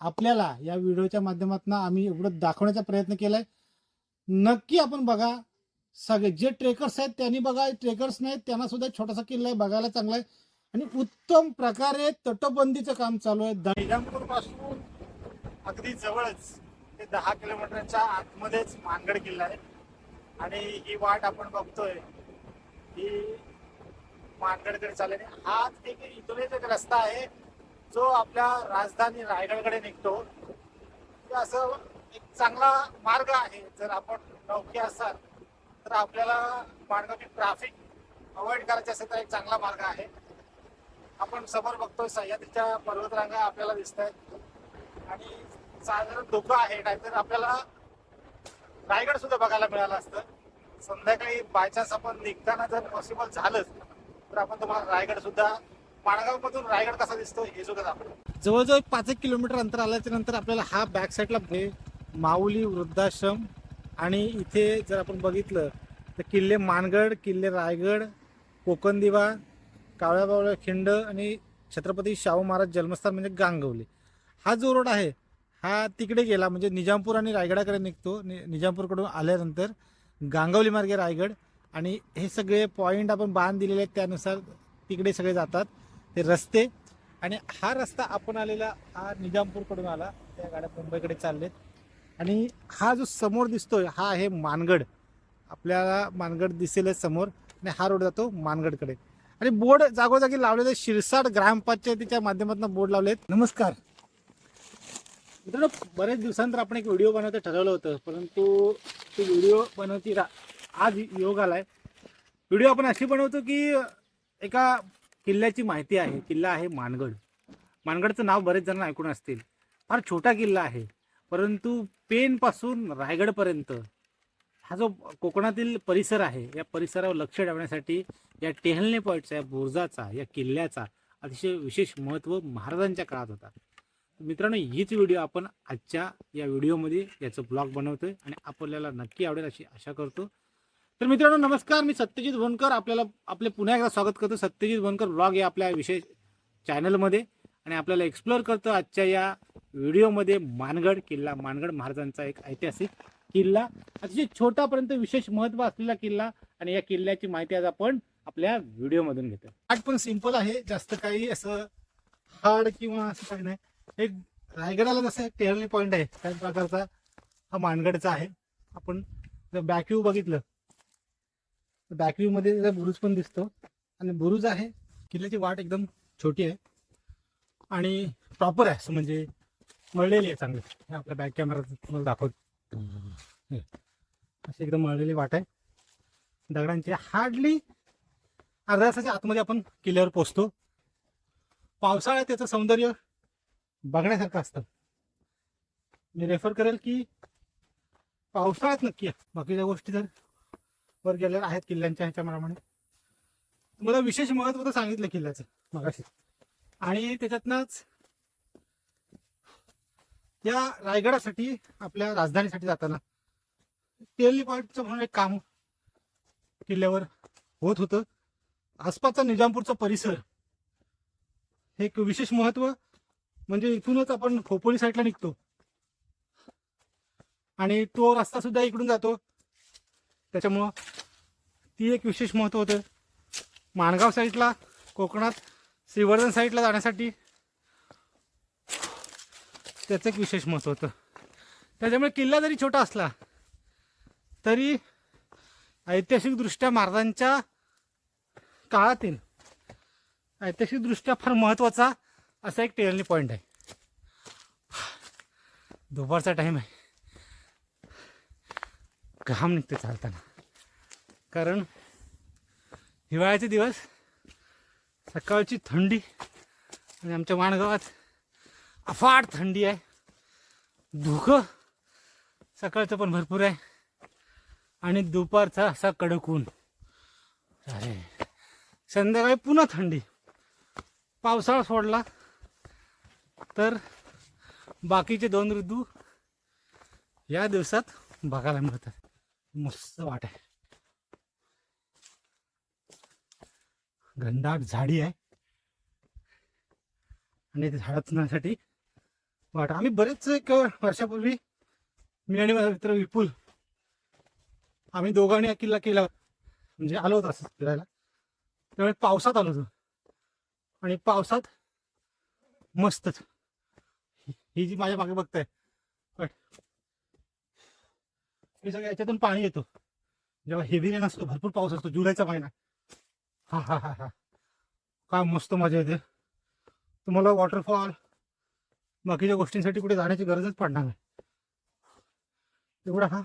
आपल्याला या व्हिडिओच्या माध्यमातून आम्ही एवढं दाखवण्याचा प्रयत्न केलाय. नक्की आपण बघा सगळे जे ट्रेकर्स आहेत त्यांनी बघा ट्रेकर्स नाहीत त्यांना सुद्धा छोटासा किल्ला आहे बघायला चांगला आहे. आणि उत्तम प्रकारे तटबंदीचं काम चालू आहे. दैजापूरपासून अगदी जवळच ते दहा किलोमीटरच्या आतमध्येच मानगड किल्ला आहे. आणि ही वाट आपण बघतोय ही मानगडकडे चाललेली. हा एक इथूनच एक रस्ता आहे. जो आपल्या राजधानी रायगडकडे निघतो असं एक चांगला मार्ग आहे. जर आपण नौके असाल तर आपल्याला माणगावची ट्रॅफिक अवॉइड करायची असेल तर एक चांगला मार्ग आहे. आपण समोर बघतोय सह्याद्रीच्या पर्वतरांगा आपल्याला दिसत आहेत आणि साधारण धोका आहे नाहीतर आपल्याला रायगड सुद्धा बघायला मिळालं असतं. संध्याकाळी बायचान्स आपण निघताना जर पॉसिबल झालंच तर आपण तुम्हाला रायगड सुद्धा माणगाव मधून रायगड कसा दिसतो हे सुद्धा दाखवतो जवळजवळ एक पाच एक किलोमीटर अंतर आल्याच्यानंतर आपल्याला हा बॅक साईडला हे माऊली वृद्धाश्रम आणि इथे जर आपण बघितलं तर किल्ले मानगड किल्ले रायगड कोकणदिवा कावळ्याबावळ्या खिंड आणि छत्रपती शाहू महाराज जन्मस्थान म्हणजे गांगवली. हा जो रोड आहे हा तिकडे गेला म्हणजे निजामपूर आणि रायगडाकडे निघतो. नि निजामपूरकडून आल्यानंतर गांगवली मार्गे रायगड आणि हे सगळे पॉईंट आपण बांध दिलेले आहेत त्यानुसार तिकडे सगळे जातात. ते रस्ते. आणि हा रस्ता आपण आलेला हा निजामपूरकडून आला त्या गाड्या मुंबईकडे चाललेत. आणि हा जो समोर दिसतोय हा आहे मानगड. आपल्याला मानगड दिसेलच समोर. आणि हा रोड जातो मानगडकडे. आणि बोर्ड जागोजागी लावलेले शिरसाट ग्रामपंचायतीच्या माध्यमातून बोर्ड लावलेत. नमस्कार. मित्रांनो बरेच दिवसांतर आपण एक व्हिडिओ बनवायचं ठरवलं होतं. परंतु तो व्हिडिओ बनवती रा आज योग आलाय. व्हिडिओ आपण अशी बनवतो की एका किल्ल्याची माहिती आहे. किल्ला आहे मानगड. मानगडचं नाव बरेच जण ऐकून असतील. फार छोटा किल्ला आहे. परंतु पेनपासून रायगडपर्यंत हा जो कोकणातील परिसर आहे या परिसरावर लक्ष ठेवण्यासाठी या टेहलने पॉईंटचा या बुर्जाचा या किल्ल्याचा अतिशय विशेष महत्त्व महाराजांच्या काळात होता. मित्रांनो हीच व्हिडिओ आपण आजच्या या व्हिडिओमध्ये याचं ब्लॉग बनवतोय आणि आपल्याला नक्की आवडेल अशी आशा करतो. तर मित्रांनो नमस्कार. मी सत्यजित भोनकर आपल्याला आपले पुन्हा एकदा स्वागत करतो. सत्यजित भोनकर ब्लॉग या आपल्या विशेष चॅनलमध्ये. आणि आपल्याला एक्सप्लोअर करतो आजच्या या व्हिडिओमध्ये मानगड किल्ला. मानगड महाराजांचा एक ऐतिहासिक किल्ला. अतिशय छोटापर्यंत विशेष महत्त्व असलेला किल्ला. आणि या किल्ल्याची माहिती आज आपण आपल्या व्हिडिओमधून घेतो आठ पण सिंपल आहे. जास्त काही असं हार्ड किंवा असं काही नाही. एक रायगडाला जसं एक टेरणी पॉईंट आहे. त्या प्रकारचा हा मानगडचा आहे. आपण जर बॅकव्ह्यू बघितलं बॅकमध्ये त्याचा बुरुज पण दिसतो. आणि बुरुज आहे. किल्ल्याची वाट एकदम छोटी आहे. आणि प्रॉपर आहे. असं म्हणजे मळलेली आहे चांगली. हे आपल्या बॅक कॅमेरा तुम्हाला दाखवतो. अशी एकदम मळलेली वाट आहे. दगडांची. हार्डली अर्ध्या तासाच्या आतमध्ये आपण किल्ल्यावर पोचतो पावसाळ्यात त्याचं सौंदर्य बघण्यासारखं असतं. मी रेफर करेल की पावसाळ्यात नक्की या बाकीच्या गोष्टी तर वर गेलेले आहेत किल्ल्यांच्या ह्याच्याप्रमाणे. तुम्हाला विशेष महत्त्व तर सांगितलं किल्ल्याचं मगाशी. आणि त्याच्यातनंच या रायगडासाठी आपल्या राजधानीसाठी जाताना तेली म्हणून एक काम किल्ल्यावर होत होतं. आसपासचा निजामपूरचा परिसर हे एक विशेष महत्त्व म्हणजे इथूनच आपण खोपोली साईडला निघतो. आणि तो रस्ता सुद्धा इकडून जातो. त्याच्यामुळं ती एक विशेष महत्त्व होतं. माणगाव साईडला कोकणात श्रीवर्धन साईडला जाण्यासाठी त्याचं एक विशेष महत्त्व होतं. त्याच्यामुळे किल्ला जरी छोटा असला तरी ऐतिहासिकदृष्ट्या महाराजांच्या काळातील ऐतिहासिकदृष्ट्या फार महत्त्वाचा असा एक टेलनी पॉईंट आहे. दुपारचा टाईम आहे. घाम निघते चालताना. कारण हिवाळ्याचे दिवस सकाळची थंडी आणि आमच्या माणगावात अफाट थंडी आहे. धुकं सकाळचं पण भरपूर आहे. आणि दुपारचा असा कडक ऊन. अरे संध्याकाळी पुन्हा थंडी. पावसाळा सोडला तर बाकीचे दोन ऋतू या दिवसात बघायला मिळतात. मस्त वाट आहे. घनदाट झाडी आहे. आणि ते झाडाचण्यासाठी वाट. आम्ही बरेच एक वर्षापूर्वी मी आणि माझा मित्र विपुल आम्ही दोघांनी हा किल्ला केला म्हणजे आलो होतो असं फिरायला. त्यामुळे पावसात आलो होतो. आणि पावसात मस्तच ही जी माझ्या मागे बघताय. बट हे सगळं याच्यातून पाणी येतो. जेव्हा हेवी रेन असतो भरपूर पाऊस असतो जुलैचा महिना. हा हा हा हा. काय मस्त मजा येते. तुम्हाला वॉटरफॉल बाकीच्या गोष्टींसाठी कुठे जाण्याची गरजच पडणार नाही. एवढा हा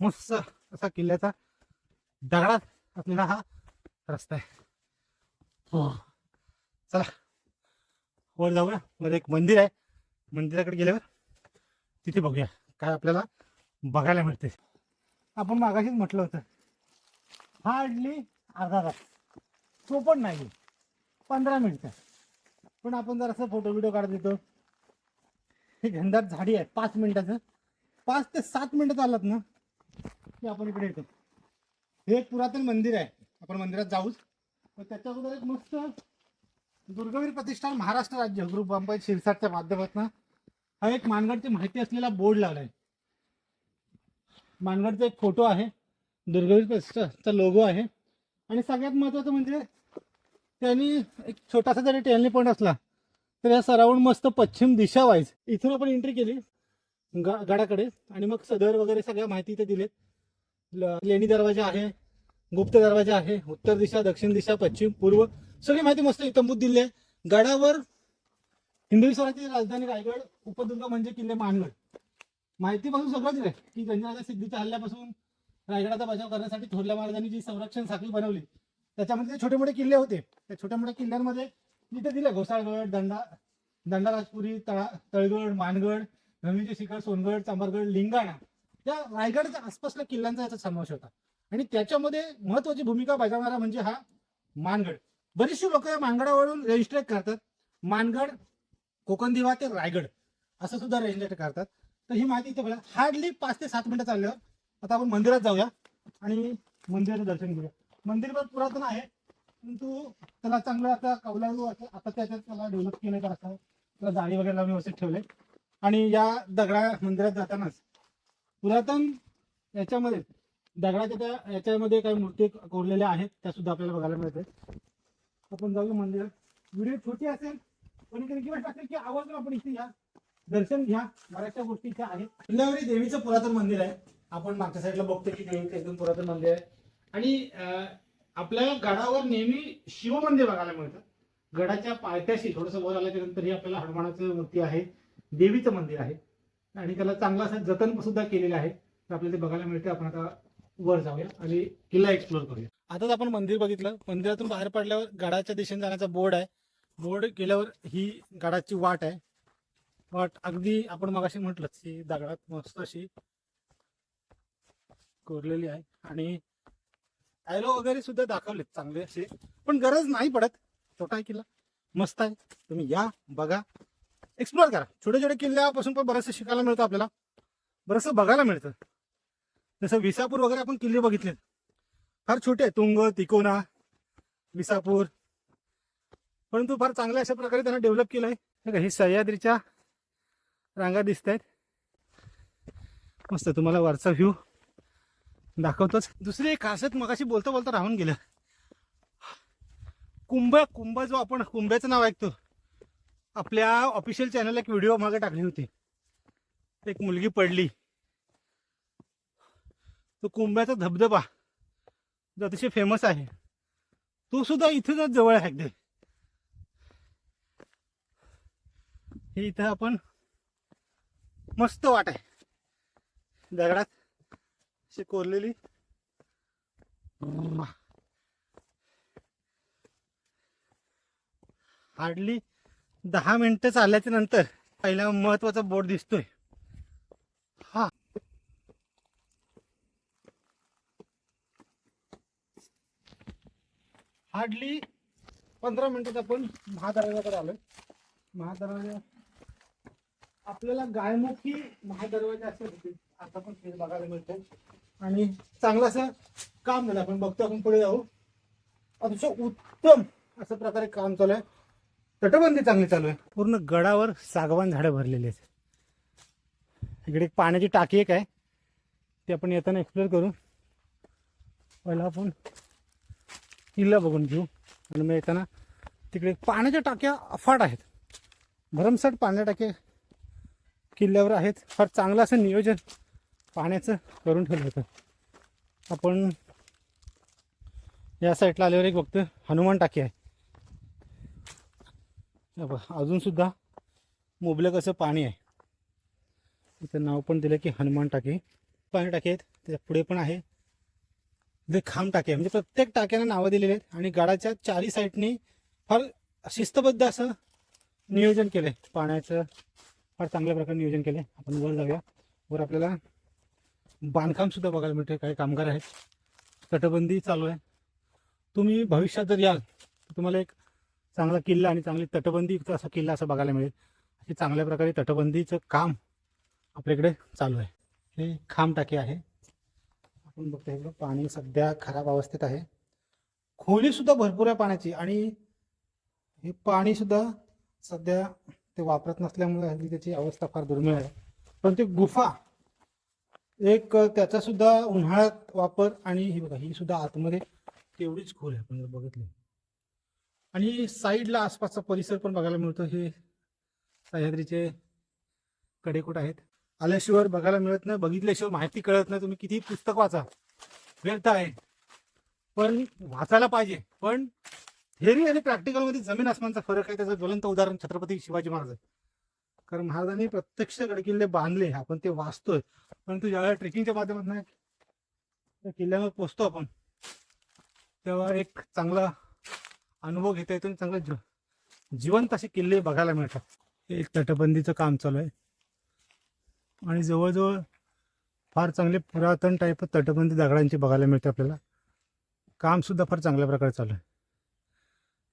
मस्त असा किल्ल्याचा दगडात आपल्याला हा रस्ता आहे. हो. चला. वर जाऊया. मध्ये एक मंदिर आहे. मंदिराकडे गेल्यावर तिथे बघूया काय आपल्याला बघायला मिळते आपण मागाशीच म्हटलं होतं. हार्डली अर्धा तास. तो पण नाही. पंधरा मिनिटं. पण आपण जर असं फोटो व्हिडिओ काढत येतो हे घनदार झाडी आहे. पाच मिनिटाचं. पाच ते सात मिनिटं चालत ना. की आपण इकडे येतो. हे एक पुरातन मंदिर आहे. आपण मंदिरात जाऊच तर त्याच्या अगोदर एक मस्त दुर्गवीर प्रतिष्ठान महाराष्ट्र राज्य ग्रुप पंचायत शिरसाटच्या माध्यमातून हा एक मानगडची माहिती असलेला बोर्ड लावलाय. मानगडचा एक फोटो आहे. दुर्गवीर प्रतिष्ठानचा लोगो आहे. आणि सगळ्यात महत्वाचं म्हणजे त्यांनी एक छोटासा जरी टेलनी पॉईंट असला तर या सराउंड मस्त पश्चिम दिशा वाईज इथून आपण एंट्री केली गा गडाकडे. आणि मग सदर वगैरे सगळ्या माहिती इथे दिलेत. लेणी दरवाजा आहे गुप्त दरवाजा आहे उत्तर दिशा दक्षिण दिशा पश्चिम पूर्व सगळी माहिती मस्त इतंबूत दिली आहे. गडावर हिंदवी स्वराज्याची राजधानी रायगड उपदुर्ग म्हणजे किल्ले मानगड. माहितीपासून सगळं आहे की गंजराजा सिद्धीच्या हल्ल्यापासून रायगडाचा बचाव करण्यासाठी थोरल्या महाराजांनी जी संरक्षण साखळी बनवली त्याच्यामध्ये जे छोटे मोठे किल्ले होते त्या छोट्या मोठ्या किल्ल्यांमध्ये तिथे दिलं घोसाळगड दंडा दंडाराजपुरी तळा तळगड मानगड नवीनचे शिखर सोनगड चांबरगड लिंगाणा या रायगडच्या आसपासच्या किल्ल्यांचा याचा समावेश होता. आणि त्याच्यामध्ये महत्वाची भूमिका बजावणारा म्हणजे हा मानगड. बरीचशी लोक या मानगडावरून रजिस्ट्रेट करतात. मानगड कोकण दिवा ते रायगड असं सुद्धा रजिस्ट्रेट करतात. तर ही माहिती इथे बघा. हार्डली पाच ते सात मिनिटं चालल्यावर आता आपण मंदिरात जाऊया आणि मंदिराचं दर्शन घेऊया. मंदिर पण पुरातन आहे परंतु त्याला चांगलं आता कवला असं आता त्याच्यात त्याला डेव्हलप केलं तर असं त्याला जाळी वगैरे लावून व्यवस्थित ठेवले आणि या दगडा मंदिरात जातानाच पुरातन याच्यामध्ये दगडाच्या त्या याच्यामध्ये काही मूर्ती कोरलेल्या आहेत त्या सुद्धा आपल्याला बघायला मिळते. आपण जाऊया मंदिरात. व्हिडिओ छोटी असेल पण इथे रिक्वेस्ट असेल की आवर्जून आपण इथे या. दर्शन घ्या बऱ्याचशा गोष्टी इथे आहेत. किल्ल्यावरी देवीचं पुरातन मंदिर आहे. आपण मागच्या साईडला बघतो की देवीचं एकदम पुरातन मंदिर आहे. आणि आपल्या गडावर नेहमी शिवमंदिर बघायला मिळतं. गडाच्या पायथ्याशी थोडंसं वर आल्याच्यानंतर ही आपल्याला हनुमानाचं मूर्ती आहे देवीचं मंदिर आहे. आणि त्याला चांगलं असं जतन सुद्धा केलेलं आहे. तर आपल्याला ते बघायला मिळते आपण आता वर जाऊया आणि किल्ला एक्सप्लोर करूया. आताच आपण मंदिर बघितलं. मंदिरातून बाहेर पडल्यावर गडाच्या दिशेने जाण्याचा बोर्ड आहे. बोर्ड गेल्यावर ही गडाची वाट आहे. वाट अगदी आपण मगाशी म्हटलं की दगडात मस्त अशी कोरलेली आहे. आणि ॲलो वगैरे सुद्धा दाखवलेत चांगले असे. पण गरज नाही पडत. छोटा आहे किल्ला. मस्त आहे. तुम्ही या बघा. एक्सप्लोर करा. छोटे छोटे किल्ल्यापासून पण बरंचसं शिकायला मिळतं आपल्याला. बरंचसं बघायला मिळतं. जसं विसापूर वगैरे आपण किल्ले बघितलेत फार छोटे तुंग तिकोना विसापूर. परंतु फार चांगल्या अशा प्रकारे त्यांना डेव्हलप केलं आहे. हे ही सह्याद्रीच्या रांगा दिसत आहेत मस्त तुम्हाला वरचा व्ह्यू दाखवतोच. दुसरी एक खासत मगाशी बोलता बोलता राहून गेलं. कुंभ कुंभ जो आपण कुंभ्याचं नाव ऐकतो. आपल्या ऑफिशियल चॅनलला एक व्हिडिओ मागे टाकली होती. एक मुलगी पडली. तो कुंभ्याचा धबधबा जो अतिशय फेमस आहे. तो सुद्धा इथूनच जवळ आहे अगदी. हे इथं आपण मस्त वाट आहे. दगडात अशी कोरलेली हार्डली दहा मिनिटं चालल्याच्या नंतर पहिला महत्त्वाचा बोर्ड दिसतोय. हा. हार्डली पंधरा मिनिटात आपण महादरवाजाकडे आलोय. महादरवाजा आपल्याला गायमुखी महादरवाजा असं होते आता पण ते बघायला मिळतं आणि चांगलं असं काम झालं. आपण बघतो आपण पुढे जाऊ. अतिशय उत्तम अशा प्रकारे काम चालू आहे. तटबंदी चांगली चालू आहे. पूर्ण गडावर सागवान झाडं भरलेली आहेत. इकडे एक पाण्याची टाकी एक आहे. ती आपण येताना एक्सप्लोर करू. पहिला आपण किल्ला बघून घेऊ. आणि मग येताना तिकडे पाण्याच्या टाक्या अफाट आहेत. भरमसाठ पाण्याच्या टाक्या किल्ल्यावर आहेत. फार चांगलं असं नियोजन. पाण्याचं करून ठेवलं होतं. आपण या साईडला आल्यावर एक बघतो हनुमान टाकी आहे. अजूनसुद्धा मुबलक असं पाणी आहे. इथं नाव पण दिलं की हनुमान टाकी. पाणी टाकी आहेत त्याच्या पुढे पण आहे. जे खांब टाकी आहे. म्हणजे प्रत्येक टाक्यानं नावं दिलेली आहेत आणि गडाच्या चारी साईडनी फार शिस्तबद्ध असं नियोजन केलं आहे पाण्याचं फार चांगल्या प्रकारे नियोजन केलं आहे आपण वर जाऊया. वर आपल्याला बांधकाम सुद्धा बघायला मिळते काही कामगार आहेत. तटबंदी चालू आहे. तुम्ही भविष्यात जर याल तर तुम्हाला एक चांगला किल्ला आणि चांगली तटबंदी असा किल्ला असं बघायला मिळेल. अशी चांगल्या प्रकारे तटबंदीचं काम आपल्याकडे चालू आहे. हे खांब टाके आहे. आपण बघतो इकडं पाणी सध्या खराब अवस्थेत आहे. खोलीसुद्धा भरपूर आहे पाण्याची आणि हे पाणीसुद्धा सध्या ते वापरत नसल्यामुळे त्याची अवस्था फार दुर्मिळ आहे. पण ते गुफा एक त्याचा सुद्धा उन्हाळ्यात वापर आणि हे बघा ही सुद्धा आतमध्ये तेवढीच खोल आहे आपण जर बघितली. आणि साईडला आसपासचा परिसर पण बघायला मिळतो. हे सह्याद्रीचे कडेकोट आहेत. आल्याशिवाय बघायला मिळत नाही. बघितल्याशिवाय माहिती कळत नाही. तुम्ही किती पुस्तक वाचा. व्यर्थ आहे. पण वाचायला पाहिजे. पण थेरी आणि प्रॅक्टिकलमध्ये जमीन आसमानचा फरक आहे. त्याचं ज्वलंत उदाहरण छत्रपती शिवाजी महाराज आहे कारण महाराजांनी प्रत्यक्ष गडकिल्ले बांधले आपण ते वाचतोय. परंतु ज्यावेळेला ट्रेकिंगच्या माध्यमातून त्या किल्ल्यावर पोचतो आपण तेव्हा एक चांगला अनुभव घेता येतो आणि चांगलं जीव जिवंत असे किल्ले बघायला मिळतात. हे एक तटबंदीचं काम चालू आहे. आणि जवळजवळ फार चांगले पुरातन टाईप तटबंदी दगडांची बघायला मिळते आपल्याला. काम सुद्धा फार चांगल्या प्रकारे चालू आहे.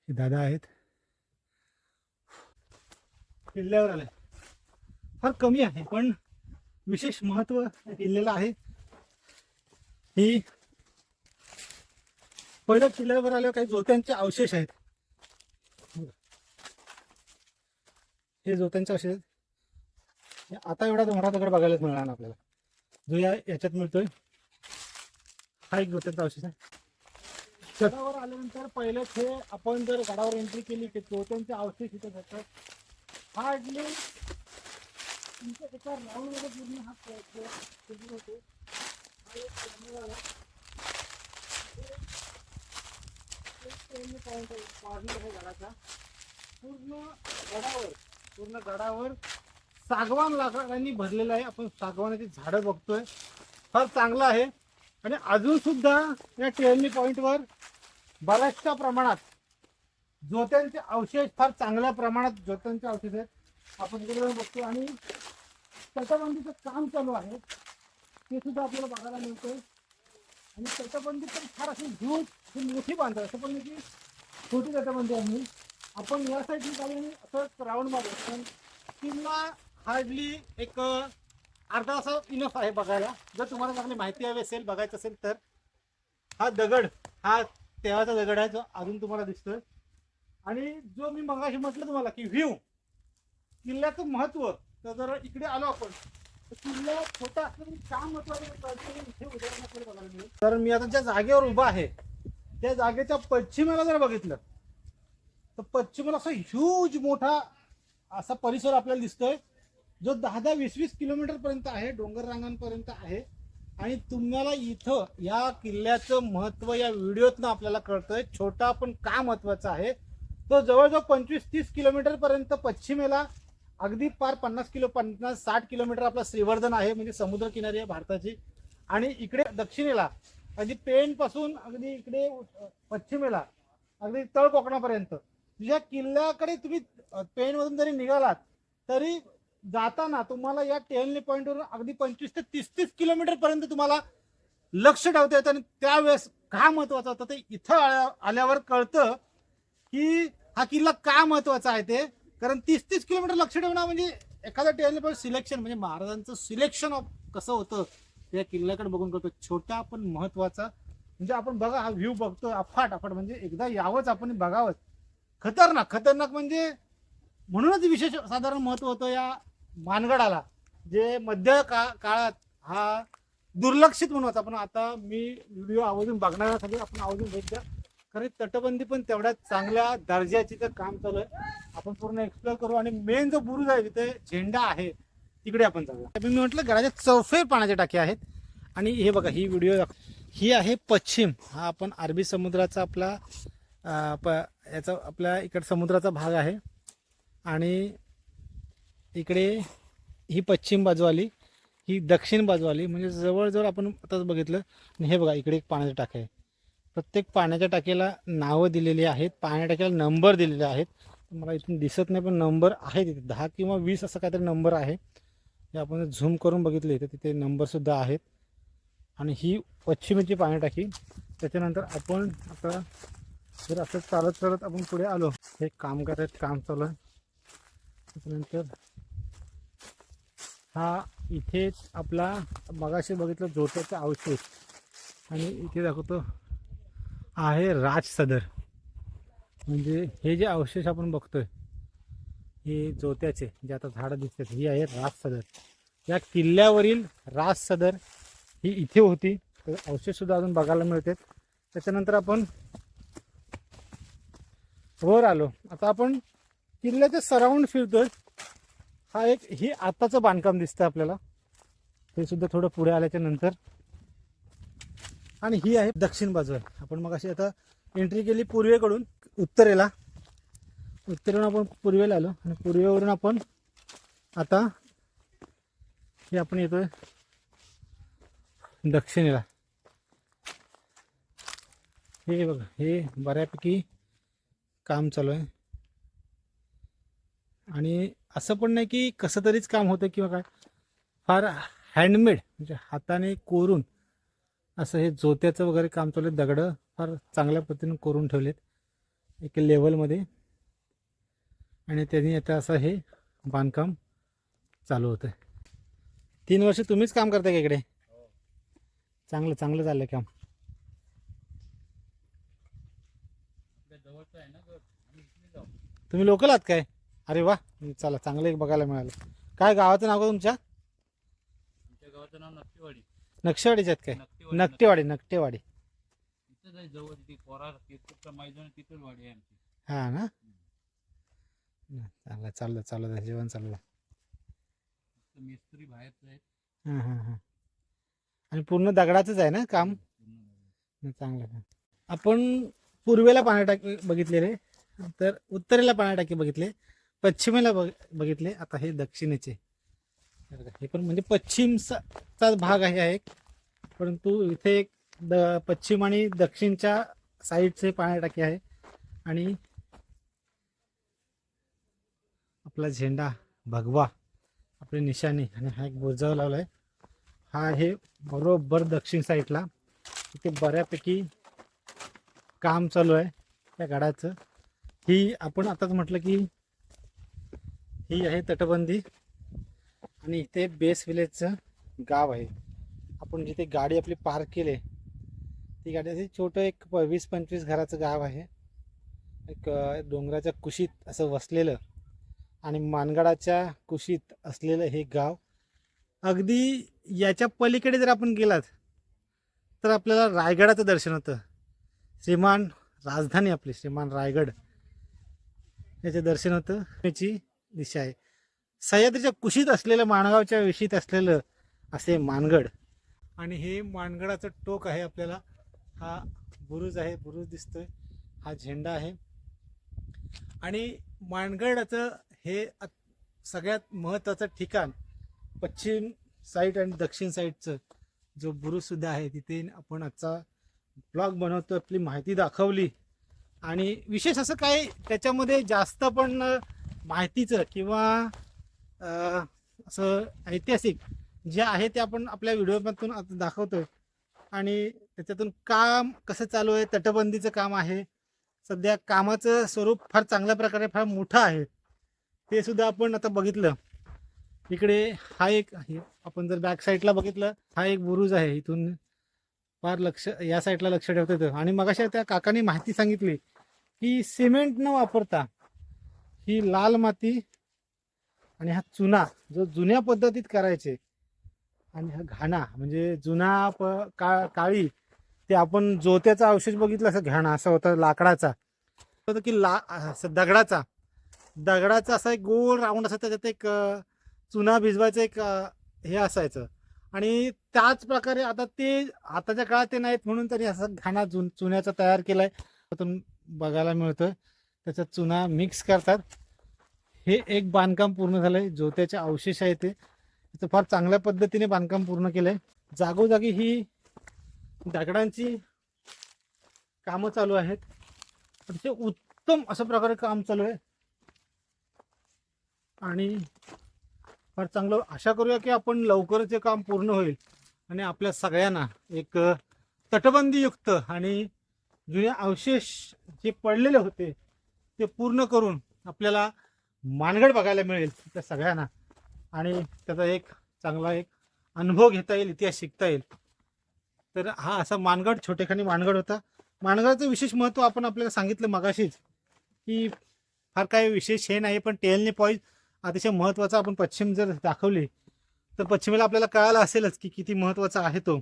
हे दादा आहेत. किल्ल्यावर आले. फार कमी आहे पण विशेष महत्त्व दिलेलं आहे. ही पहिल्या किल्ल्यावर आल्यावर काही जोत्यांचे अवशेष आहेत. हे जोत्यांचे अवशेष आहेत. हे आता एवढा मोठा दगड बघायलाच मिळणार आपल्याला. जो या याच्यात मिळतोय हा एक जोत्यांचा अवशेष आहे. गडावर आल्यानंतर पहिलंच हे आपण जर गडावर एंट्री केली की जोत्यांचे अवशेष इथे भेटतात. हार्डली तुमच्या एका पूर्ण हा होतो हा एक आहे, पूर्ण गडावर पूर्ण गडावर सागवान लाकडांनी भरलेलं आहे आपण सागवानाची झाडं बघतोय. फार चांगलं आहे. आणि अजून सुद्धा या टेरनी पॉइंटवर बऱ्याचशा प्रमाणात जोत्यांचे अवशेष फार चांगल्या प्रमाणात जोत्यांचे अवशेष आहेत आपण बघतो आणि तटबंदीचं काम चालू आहे. ते सुद्धा आपल्याला बघायला मिळतंय. आणि तटबंदी पण फार अशी ह्यूज ही मोठी बांधतात असं पण नाही की छोटी तटबंदी आहे. आपण या साईडने चालू असं राऊंड मारलं पण किल्ला हार्डली एक अर्धा असा इनफ आहे बघायला. जर तुम्हाला चांगली माहिती हवी असेल बघायचं असेल तर हा दगड हा तेव्हाचा दगड आहे जो अजून तुम्हाला दिसतोय. आणि जो मी मगाशी म्हटलं तुम्हाला की व्ह्यू किल्ल्याचं महत्त्व तर जर इकडे आलो आपण. तर किल्ला छोटा असलं महत्वाचं तर मी आता ज्या जागेवर उभा आहे त्या जागेच्या पश्चिमेला जर बघितलं तर पश्चिमेला असा ह्यूज मोठा असा परिसर आपल्याला दिसतोय जो दहा दहा वीस वीस किलोमीटर पर्यंत आहे डोंगर रांगांपर्यंत आहे. आणि तुम्हाला इथं या किल्ल्याचं महत्त्व या व्हिडिओतनं आपल्याला कळतंय. छोटा पण का महत्त्वाचा आहे? तो जवळजवळ पंचवीस तीस किलोमीटर पर्यंत पश्चिमेला अगदी पार पन्नास किलो पन्नास साठ किलोमीटर आपला श्रीवर्धन आहे म्हणजे समुद्र किनारी आहे भारताची. आणि इकडे दक्षिणेला म्हणजे अगदी पेनपासून अगदी इकडे पश्चिमेला अगदी तळ कोकणापर्यंत या किल्ल्याकडे तुम्ही पेनमधून जरी निघालात तरी जाताना तुम्हाला या टेनली पॉईंटवरून अगदी पंचवीस ते तीस तीस किलोमीटर पर्यंत तुम्हाला लक्ष ठेवता येतं आणि त्यावेळेस का महत्वाचं होतं ते इथं आल्यावर कळतं की हा किल्ला का महत्त्वाचा आहे ते. कारण तीस तीस किलोमीटर लक्ष ठेवणं म्हणजे एखाद्या टेनली सिलेक्शन म्हणजे महाराजांचं सिलेक्शन ऑफ कसं होतं त्या या किल्ल्याकडे बघून कळतो. छोटा पण महत्त्वाचा. म्हणजे आपण बघा हा व्ह्यू बघतो अफाट अफाट म्हणजे एकदा यावंच आपण बघावंच खतरनाक खतरनाक म्हणजे म्हणूनच विशेष साधारण महत्त्व होतं या मानगडाला जे मध्य का काळात हा दुर्लक्षित म्हणून आपण पण आता मी व्हिडिओ आवर्जून बघणाऱ्यासाठी आपण आवर्जून भेट द्या. खरं तटबंदी पण तेवढ्या चांगल्या दर्जाची तर काम चालू आहे आपण पूर्ण एक्सप्लोर करू. आणि मेन जो बुरुज आहे तिथे झेंडा आहे तिकडे आपण जाऊया. मी म्हटलं गडाच्या चौफेर पाण्याच्या टाक्या आहेत. आणि हे बघा ही व्हिडिओ ही आहे पश्चिम. हा आपण अरबी समुद्राचा आपला प याचा आपल्या इकडे समुद्राचा भाग आहे. आणि इकडे ही पश्चिम बाजू आली ही दक्षिण बाजू आली म्हणजे जवळजवळ आपण आताच बघितलं. आणि हे बघा इकडे एक पाण्याचं टाकं आहे. प्रत्येक पाण्याच्या टाकीला नावं दिलेली आहेत पाण्या टाकीला नंबर दिलेले आहेत. मला इथून दिसत नाही पण नंबर आहे तिथे दहा किंवा वीस असं काहीतरी नंबर आहे. हे आपण झूम करून बघितले तर तिथे नंबरसुद्धा आहेत. आणि ही पश्चिमेची पाणी टाकी. त्याच्यानंतर आपण आता जर असं चालत चालत आपण पुढे आलो. हे काम करत काम चालू आहे. त्याच्यानंतर हा इथेच आपला मगाशी बघितलं जोत्याचा अवशेष. आणि इथे दाखवतो. आहे राज सदर. म्हणजे हे जे अवशेष आपण बघतोय हे जोत्याचे जे आता झाडं दिसतात ही आहे राज सदर. या किल्ल्यावरील राज सदर ही इथे होती. तर अवशेष सुद्धा अजून बघायला मिळते त्याच्यानंतर आपण वर आलो. आता आपण किल्ल्याच्या सराउंड फिरतोय. हा एक ही आत्ताचं बांधकाम दिसतं आपल्याला. ते सुद्धा थोडं पुढे आल्याच्यानंतर. आणि ही आहे दक्षिण बाजू आहे आपण मग अशी आता एंट्री केली पूर्वेकडून उत्तरेला. उत्तरेवरून आपण पूर्वेला आलो आणि पूर्वेवरून आपण आता हे आपण येतोय दक्षिणेला. हे बघा हे बऱ्यापैकी काम चालू आहे. आणि असं पण नाही की कसं तरीच काम होतं किंवा काय. फार हँडमेड म्हणजे हाताने कोरून असं हे जोत्याचं वगैरे काम चालू आहे. दगडं फार चांगल्या पद्धतीने करून ठेवलेत. एक लेवलमध्ये आणि त्यांनी आता असं हे बांधकाम चालू होतं तीन वर्ष तुम्हीच काम करता का इकडे? चांगलं चांगलं चाललं काम. आहे तुम्ही लोकल आहात काय? अरे वा चला चांगलं एक बघायला मिळालं. काय गावाचं नाव का तुमच्या? गावाचं नाव नक्कीवाडी नक्षवाडीच्या आहेत काय? नकटेवाडी नकटेवाडी इथंच आहे जवळ ती कोरा तिथं मैदान तिथंच वाडी आहे आमची. हा ना? चांगलं चाललं चाललं आहे, जेवण चाललं मिस्त्री बाहेरच आहेत हां हां हां. आणि पूर्ण दगडाचंच आहे ना काम. नाही, चांगलं. आपण पूर्वेला पाणी टाकी बघितलेले तर उत्तरेला पाणी टाकी बघितले. पश्चिमेला बघ बघितले. आता हे दक्षिणेचे. हे पण म्हणजे पश्चिमचा भाग आहे एक. परंतु इथे एक द पश्चिम आणि दक्षिणच्या साईडचे पाणी टाकी आहे. आणि आपला झेंडा भगवा आपली निशाणी आणि हा एक बुरजाव लावला आहे. हा आहे बरोबर दक्षिण साईडला. इथे बऱ्यापैकी काम चालू आहे त्या गडाचं ही आपण आताच म्हटलं की ही आहे तटबंदी. आणि इथे बेस विलेजचं गाव आहे. आपण जिथे गाडी आपली पार्क केली ती गाडी असे छोटं एक प- वीस पंचवीस घराचं गाव आहे. एक डोंगराच्या कुशीत असं वसलेलं आणि मानगडाच्या कुशीत असलेलं हे गाव. अगदी याच्या पलीकडे जर आपण गेलात तर आपल्याला रायगडाचं दर्शन होतं. श्रीमान राजधानी आपली श्रीमान रायगड. याचं दर्शन होतं. याची दिशा आहे. सह्याद्रीच्या कुशीत असलेलं माणगावच्या विशीत असलेलं असे मानगड. आणि हे मानगडाचं टोक आहे आपल्याला. हा बुरुज आहे बुरुज दिसतोय. हा झेंडा आहे. आणि मानगडाचं हे सगळ्यात महत्त्वाचं ठिकाण पश्चिम साईड आणि दक्षिण साईडचं जो बुरुजसुद्धा आहे तिथे आपण आजचा ब्लॉग बनवतो आपली माहिती दाखवली. आणि विशेष असं काय त्याच्यामध्ये जास्त पण माहितीचं किंवा असं ऐतिहासिक जे आहे ते आपण आपल्या व्हिडिओमधून आता दाखवतोय. आणि त्याच्यातून काम कसं चालू आहे तटबंदीचं काम आहे. सध्या कामाचं स्वरूप फार चांगल्या प्रकारे फार मोठं आहे. ते सुद्धा आपण आता बघितलं. इकडे हा एक आहे. आपण जर बॅक साईडला बघितलं हा एक बुरुज आहे. इथून फार लक्ष या साईडला लक्ष ठेवता येतं. आणि मगाशी त्या काकांनी माहिती सांगितली की सिमेंट न वापरता ही लाल माती आणि हा चुना जो जुन्या पद्धतीत करायचे आणि हा घाणा म्हणजे जुना प का काळी ते आपण जोत्याचा अवशेष बघितलं असं घाणा असा होता लाकडाचा. होतं की ला असं दगडाचा. दगडाचा असा एक गोल राऊंड असा त्याच्यात एक चुना भिजवायचं एक हे असायचं. आणि त्याच प्रकारे आता ते आताच्या काळात ते नाहीत म्हणून तरी असा घाणा जुन चुन्याचा तयार केलाय. त्यातून बघायला मिळतोय. त्याच्यात चुना मिक्स करतात. हे एक बांधकाम पूर्ण झालंय. जोत्याचे अवशेष आहे ते. फार चांगल्या पद्धतीने बांधकाम पूर्ण केलंय. जागोजागी ही दगडांची कामं चालू आहेत. अतिशय उत्तम अशा प्रकारे काम चालू आहे. आणि फार चांगलं आशा करूया की आपण लवकरच हे काम पूर्ण होईल. आणि आपल्या सगळ्यांना एक तटबंदीयुक्त आणि जुने अवशेष जे पडलेले होते ते पूर्ण करून आपल्याला मानगड बघायला मिळेल त्या सगळ्यांना. आणि त्याचा एक चांगला एक अनुभव घेता येईल इतिहास शिकता येईल. तर हा असा मानगड छोटेखानी मानगड होता. मानगडाचं विशेष महत्त्व आपण आपल्याला सांगितलं मगाशीच की फार काही विशेष हे नाही पण टेलने पॉईंट अतिशय महत्त्वाचा आपण पश्चिम जर दाखवली तर पश्चिमेला आपल्याला कळालं असेलच की किती महत्त्वाचा आहे तो.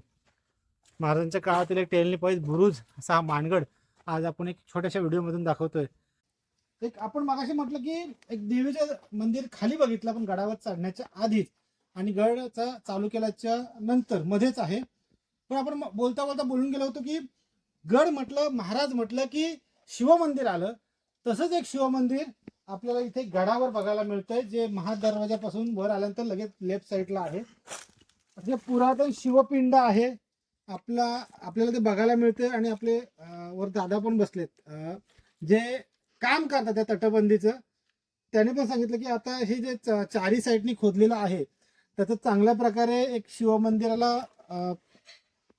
महाराजांच्या काळातील एक टेलने पॉईज बुरुज असा हा मानगड आज आपण एक छोट्याशा व्हिडिओमधून दाखवतोय. एक आपण मागाशी म्हटलं की एक देवीचं मंदिर खाली बघितलं आपण गडावर चढण्याच्या आधीच. आणि गडचा चालू केल्याच्यानंतर मध्येच आहे. पण आपण म- बोलता बोलता बोलून गेलो होतो की गड म्हटलं महाराज म्हटलं की शिवमंदिर आलं. तसंच एक शिवमंदिर आपल्याला इथे गडावर बघायला मिळतंय जे महादरवाजापासून वर आल्यानंतर लगेच लेफ्ट साईडला आहे. जे पुरातन शिवपिंड आहे आपला आपल्याला ते बघायला मिळते आणि आपले वर दादा पण बसलेत. जे काम करतात त्या तटबंदीचं. त्याने पण सांगितलं की आता हे जे च- चारी साईडनी खोदलेलं आहे त्याचं चांगल्या प्रकारे एक शिवमंदिराला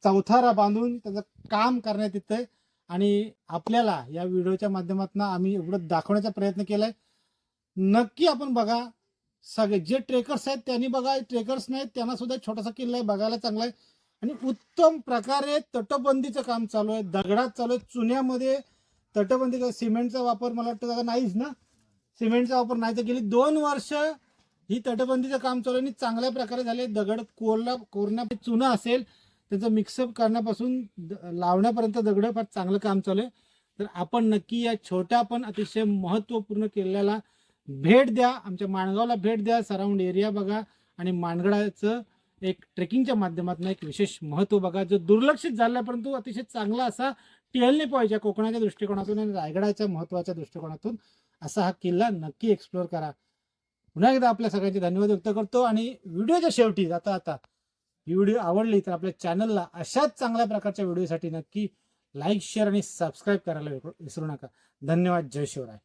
चौथारा बांधून त्याचं काम करण्यात येतंय. आणि आपल्याला या व्हिडिओच्या माध्यमातून आम्ही एवढं दाखवण्याचा प्रयत्न केलाय. नक्की आपण बघा सगळे जे ट्रेकर्स आहेत त्यांनी बघा ट्रेकर्स नाहीत त्यांना सुद्धा छोटासा किल्ला आहे बघायला चांगला आहे. आणि उत्तम प्रकारे तटबंदीचं काम चालू आहे दगडात चालू आहे चुन्यामध्ये तटबंदीचा सिमेंटचा वापर मला वाटतं जागा नाहीच ना? सिमेंटचा वापर नाही तर गेली दोन वर्ष ही तटबंदीचं काम चालू आहे आणि चांगल्या प्रकारे झाले. दगड कोरला कोरण्या चुना असेल त्याचं मिक्सअप करण्यापासून द- लावण्यापर्यंत दगड फार चांगलं काम चालू आहे. तर आपण नक्की या छोट्या पण अतिशय महत्त्वपूर्ण किल्ल्याला भेट द्या. आमच्या माणगावला भेट द्या. सराउंड एरिया बघा आणि मानगडाचं एक ट्रेकिंगच्या माध्यमातून एक विशेष महत्त्व बघा. जो दुर्लक्षित झाला परंतु अतिशय चांगला असा टेलने पाहिजे कोकणाच्या दृष्टिकोनातून आणि रायगडाच्या महत्त्वाच्या दृष्टिकोनातून असा हा किल्ला नक्की एक्सप्लोअर करा. पुन्हा एकदा आपल्या सगळ्यांचे धन्यवाद व्यक्त करतो आणि व्हिडिओच्या शेवटी जाता आता ही व्हिडिओ आवडली तर आपल्या चॅनलला अशाच चांगल्या प्रकारच्या व्हिडिओसाठी नक्की लाईक शेअर आणि सबस्क्राईब करायला विसरू नका. धन्यवाद. जय शिवराय.